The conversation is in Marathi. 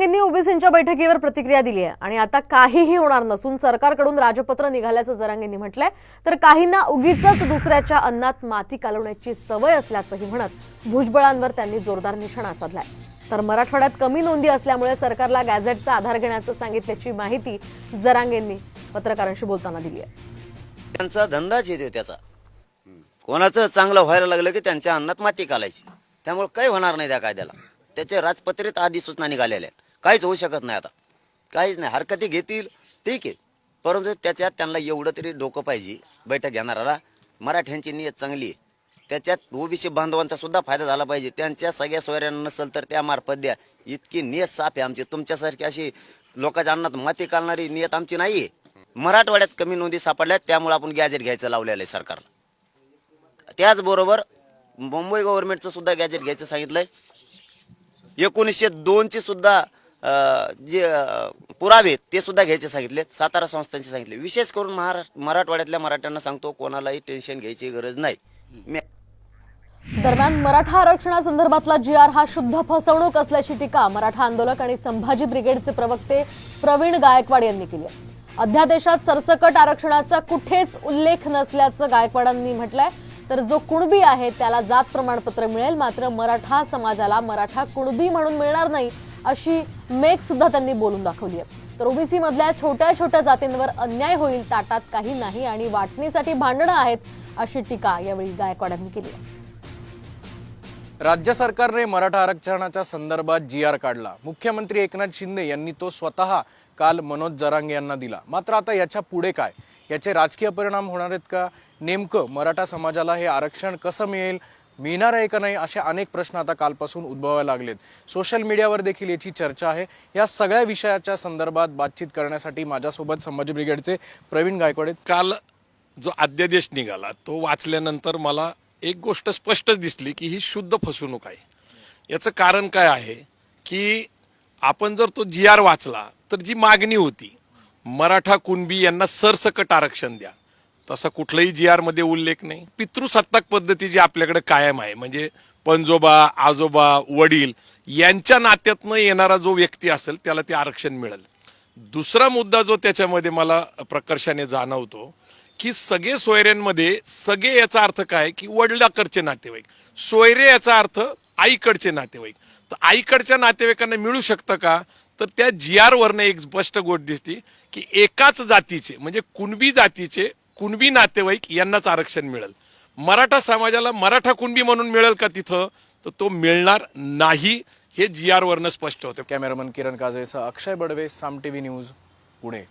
जरांगेंनी ओबीसींच्या बैठकीवर प्रतिक्रिया दिली आहे. आणि आता काहीही होणार नसून सरकारकडून राजपत्र निघाल्याचं जरांगेंनी म्हटलंय. तर काहींना उगीच दुसऱ्याच्या अन्नात माती कालवण्याची सवय असल्याचंही म्हणत भुजबळांवर त्यांनी जोरदार निशाणा साधलाय. तर मराठवाड्यात कमी नोंदी असल्यामुळे सरकारला गॅझेटचा आधार घेण्याचं सांगितल्याची माहिती जरांगेंनी पत्रकारांशी बोलताना दिली आहे. त्यांचा धंदाच येतो त्याचा. कोणाचं चांगलं व्हायला लागलं की त्यांच्या अन्नात माती कालायची. त्यामुळे काही होणार नाही त्या कायद्याला. त्याचे राजपत्रित आधी सूचना निघालेल्या आहेत. काहीच होऊ शकत नाही आता. काहीच नाही. हरकती घेतील. ठीक आहे. परंतु त्याच्यात त्यांना एवढं तरी डोकं पाहिजे बैठक घेणाऱ्याला. मराठ्यांची नियत चांगली आहे. त्याच्यात ओबीसी बांधवांचा सुद्धा फायदा झाला पाहिजे. त्यांच्या सगळ्या सोयऱ्यांना नसेल तर त्या मार्फत द्या. इतकी नियत साफ आहे आमची. तुमच्यासारखी अशी लोकांच्या अन्नात माती घालणारी नियत आमची नाही आहे मराठवाड्यात कमी नोंदी सापडल्यात. त्यामुळे आपण गॅजेट घ्यायचं लावलेलं आहे सरकारला. त्याचबरोबर मुंबई गव्हर्नमेंटचं सुद्धा गॅजेट घ्यायचं सांगितलंय. एकोणीसशे दोनचे सुद्धा जे पुरावे ते सुद्धा घ्यायचे सांगितले सातारा संस्थांचे सांगितले. विशेष करून महाराष्ट्र मराठवाड्यातल्या मराठ्यांना सांगतो कोणालाही टेन्शन घ्यायची गरज नाही. दरम्यान मराठा आरक्षणासंदर्भातला जी आर हा शुद्ध फसवणूक असल्याची टीका मराठा आंदोलक आणि संभाजी ब्रिगेडचे प्रवक्ते प्रवीण गायकवाड यांनी केली अध्यादेशात सरसकट आरक्षणाचा कुठेच उल्लेख नसल्याचं गायकवाडांनी म्हटलंय. तर जो कुणबी आहे त्याला जात प्रमाणपत्र मिळेल मात्र मराठा समाजाला मराठा कुणबी म्हणून मिळणार नाही अशी मेक सुद्धा त्यांनी बोलून दाखवली आहे. तर ओबीसी मधल्या छोट्या छोट्या जातींवर अन्याय होईल ताटात काही नाही आणि वाटणीसाठी भांडणं आहेत अशी टीका यावेळी गायकवाडांनी केली आहे. राज्य सरकारने मराठा आरक्षणाच्या संदर्भात जी आर काढला. मुख्यमंत्री एकनाथ शिंदे यांनी तो स्वतः काल मनोज जरांगे यांना दिला. मात्र आता याच्यापुढे काय? याचे राजकीय परिणाम होणार आहेत का? नेमकं मराठा समाजाला हे आरक्षण कसं मिळेल? मिळणार आहे का नाही असे अनेक प्रश्न आता कालपासून उद्भवायला लागलेत. सोशल मीडियावर देखील याची चर्चा आहे. या सगळ्या विषयाच्या संदर्भात बातचीत करण्यासाठी माझ्यासोबत संभाजी ब्रिगेडचे प्रवीण गायकवाड काल जो अध्यादेश निघाला तो वाचल्यानंतर मला एक गोष्ट स्पष्टच दिसली की ही शुद्ध फसवणूक आहे. याचं कारण काय आहे की आपण जर तो जी आर वाचला तर जी मागणी होती मराठा कुणबी यांना सरसकट आरक्षण द्या. तसा कुठलाही जी आरमध्ये उल्लेख नाही. पितृसत्ताक पद्धती जी आपल्याकडे कायम आहे म्हणजे पंजोबा आजोबा वडील यांच्या नात्यातनं येणारा जो व्यक्ती असेल त्याला ते आरक्षण मिळेल. दुसरा मुद्दा जो त्याच्यामध्ये मला प्रकर्षाने जाणवतो की सगळे सोयऱ्यांमध्ये सगळे याचा अर्थ काय की वडिलाकडचे नातेवाईक. सोयरे याचा अर्थ आईकडचे नातेवाईक. तर आईकडच्या नातेवाईकांना मिळू शकतं का? तर त्या जी आरवरनं एक स्पष्ट गोष्ट दिसते की एकाच जातीचे म्हणजे कुणबी जातीचे कुणबी नातेवाईक यांनाच आरक्षण मिळेल. मराठा समाजाला मराठा कुणबी म्हणून मिळेल का तिथं? तर तो मिळणार नाही हे जी आर वरनं स्पष्ट होतं. Cameraman Kiran काजळेसह Akshay Badwe Saam T V news Pune.